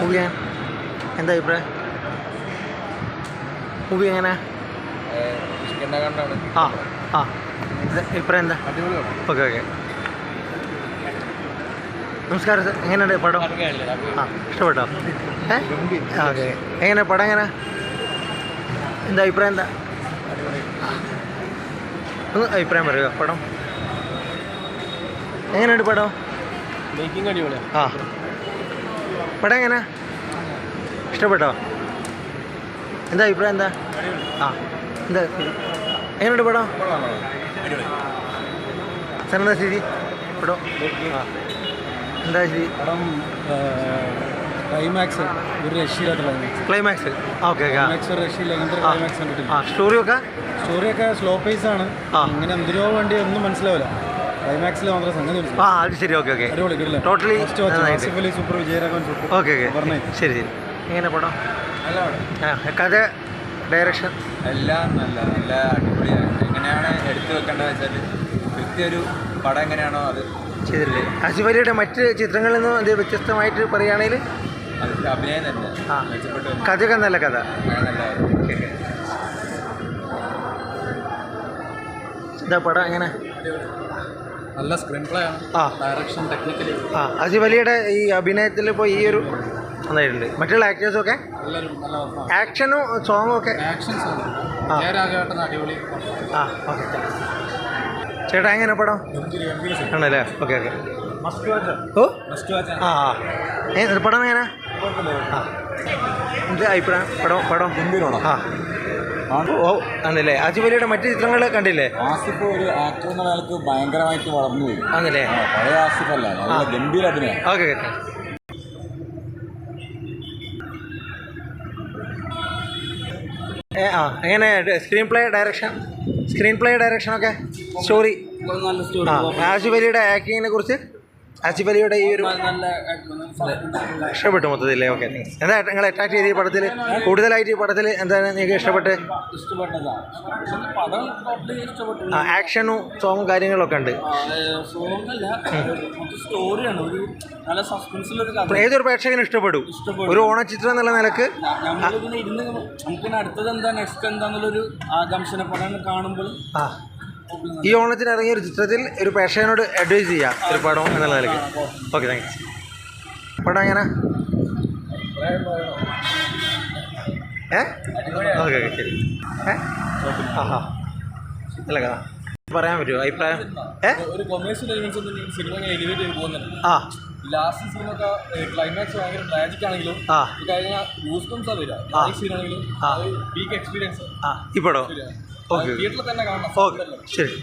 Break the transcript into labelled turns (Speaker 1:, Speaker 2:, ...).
Speaker 1: Movie എന്താ അഭിപ്രായം? Movie എങ്ങനെ? ആ ആ. അഭിപ്രായം എന്താ? Okay okay. നമസ്കാരം സാർ എങ്ങനെയുണ്ട് പടം? ആ ഇഷ്ടപ്പെട്ടോ? ഏ? ഓക്കെ. എങ്ങനെ പടം എങ്ങനെ? എന്താ അഭിപ്രായം എന്താ. ഒന്ന് അഭിപ്രായം പറയുക പടം. എങ്ങനെയുണ്ട് പടം? ആ. പടം എങ്ങനെ? ഇഷ്ടപ്പെട്ടോ? എന്താ അഭിപ്രായം എന്താ? ആ എന്താ? എങ്ങനെയുണ്ട് പടം? സാറിനെന്താ സ്ഥിതി പടം? എന്താ സ്ഥിതി
Speaker 2: പടം ക്ലൈമാക്സ് ഒരു രക്ഷയില്ലാത്ത ക്ലൈമാക്സ്
Speaker 1: ക്ലൈമാക്സ് ഓക്കെ
Speaker 2: ക്ലൈമാക്സ് ഒരു രക്ഷയില്ല ഇങ്ങനത്തെ
Speaker 1: ആ.
Speaker 2: ക്ലൈമാക്സ് കണ്ടിട്ടില്ല.
Speaker 1: സ്റ്റോറിയൊക്കെ
Speaker 2: സ്റ്റോറിയൊക്കെ സ്ലോ പേസ് ആണ്. അങ്ങനെ എന്തിനോ വേണ്ടി ഒന്നും മനസ്സിലാവില്ല. ക്ലൈമാക്സിൽ മാത്രം സംഗതി
Speaker 1: ആ അത് ശരി ഓക്കെ ഓക്കെ.
Speaker 2: അടിപൊളി കിട്ടില്ല
Speaker 1: Totally
Speaker 2: Asif Ali super Vijayaraghavan super
Speaker 1: okay okay. ശരി ശരി. എങ്ങനെ പടം കഥ ഡയറക്ഷൻ
Speaker 3: എല്ലാം നല്ല നല്ല അടിപൊളിയാണ്. എങ്ങനെയാണ് എടുത്തു വെക്കേണ്ടത് വെച്ചാൽ കൃത്യ ഒരു പടം എങ്ങനെയാണോ അത്
Speaker 1: ചെയ്തിട്ടില്ലേ? ആസിഫ് അലിയുടെ മറ്റ് ചിത്രങ്ങളിൽ നിന്നും ഇത് വ്യത്യസ്തമായിട്ട് പറയുകയാണെങ്കിൽ?
Speaker 3: അഭിനയം തന്നെ.
Speaker 1: ആ. കഥയൊക്കെ നല്ല കഥ. എന്താ പടം എങ്ങനെ?
Speaker 2: നല്ല സ്ക്രീൻ പ്ലേ ആണ്.
Speaker 1: ആ.
Speaker 2: ഡയറക്ഷൻ ടെക്നിക്കലി
Speaker 1: ആ അജിബ് അലിയുടെ ഈ അഭിനയത്തിൽ ഇപ്പോൾ ഈ ഒരു നന്നായിട്ടുണ്ട് മറ്റുള്ള ആക്ടേഴ്സൊക്കെ
Speaker 2: എല്ലാവരും നല്ല
Speaker 1: ആക്ഷനും സോങ്ങും ഒക്കെ?
Speaker 2: ആക്ഷൻ
Speaker 1: ആ.
Speaker 2: അടിപൊളി.
Speaker 1: ആ ഓക്കെ ചേട്ടാ എങ്ങനെ പടം? ആണല്ലേ? ഓക്കെ ഓക്കെ ഓ? ആ ആ. ഏ ഇത് പടം എങ്ങനെ ആ. എന്ത് അഭിപ്രായം? പടം പടം. ആ. ഓ ആണല്ലേ? ആസിഫ് മറ്റു മറ്റ് ചിത്രങ്ങൾ കണ്ടില്ലേ?
Speaker 3: ആസിഫ് ഒരു ആക്ടർ എന്ന നിലയ്ക്ക് ഭയങ്കരമായിട്ട് വളർന്നു പോയി
Speaker 1: ആണല്ലേ?
Speaker 3: പഴയ ആസിഫ് അല്ല നല്ല ഗംഭീര അഭിനയം.
Speaker 1: Okay okay. ഏ ആ എങ്ങനെ screenplay direction screenplay direction ഒക്കെ സ്റ്റോറി
Speaker 2: നല്ല
Speaker 1: ആ ആശുപലിയുടെ ആക്ടിങ്ങിനെ കുറിച്ച് ആസിഫ് അലിയുടെ ഈ ഒരു ഇഷ്ടപ്പെട്ടു മൊത്തത്തില്ലേ ഓക്കെ എന്താ നിങ്ങൾ അട്രാക്ട് ചെയ്ത ഈ പടത്തിൽ കൂടുതലായിട്ട് ഈ പടത്തിൽ എന്താണ് നിങ്ങൾക്ക് ഇഷ്ടപ്പെട്ട്? ആക്ഷനും സോങ്ങും കാര്യങ്ങളൊക്കെ ഉണ്ട്. ഏതൊരു പ്രേക്ഷകനും ഇഷ്ടപ്പെടും? ഒരു ഓണച്ചിത്രം എന്നുള്ള
Speaker 2: നിലയ്ക്ക്? നമുക്ക് അടുത്തത് എന്താ നെക്സ്റ്റ് എന്താന്നുള്ളൊരു ആകാംക്ഷനെ പടം കാണുമ്പോൾ
Speaker 1: ഈ ഓണത്തിന് ഇറങ്ങിയ ഒരു ചിത്രത്തിൽ ഒരു പേഷനോട് അഡ്വൈസ് ചെയ്യാം ഒരു പടം എന്നുള്ള നിലയ്ക്ക്. ഓക്കെ താങ്ക് യു പടം എങ്ങനെ? ഏ? ഓക്കെ ഓക്കെ ശരി. ഏ? ആ ഹാ അല്ല കഥ പറയാൻ പറ്റുമോ? അഭിപ്രായം? ഏ?
Speaker 2: ഒരു കൊമേഴ്സ്യൽ എലിമെന്റ്സ് ഒന്നും ഈ സിനിമ എലിവേറ്റ് ചെയ്ത് പോകുന്നുണ്ട്
Speaker 1: ആ.
Speaker 2: ലാസ്റ്റ് ക്ലൈമാക്സ് ഭയങ്കര ആണെങ്കിലും കഴിഞ്ഞ ന്യൂസ് ബംസാ വരിക.
Speaker 1: ആ.
Speaker 2: സീൻ ആണെങ്കിലും
Speaker 1: ആ.
Speaker 2: പീക്ക് എക്സ്പീരിയൻസ്
Speaker 1: ആ. ഓക്കെ.
Speaker 2: തിയേറ്ററിൽ തന്നെ കാണാം
Speaker 1: ഓക്കെ. ശരി.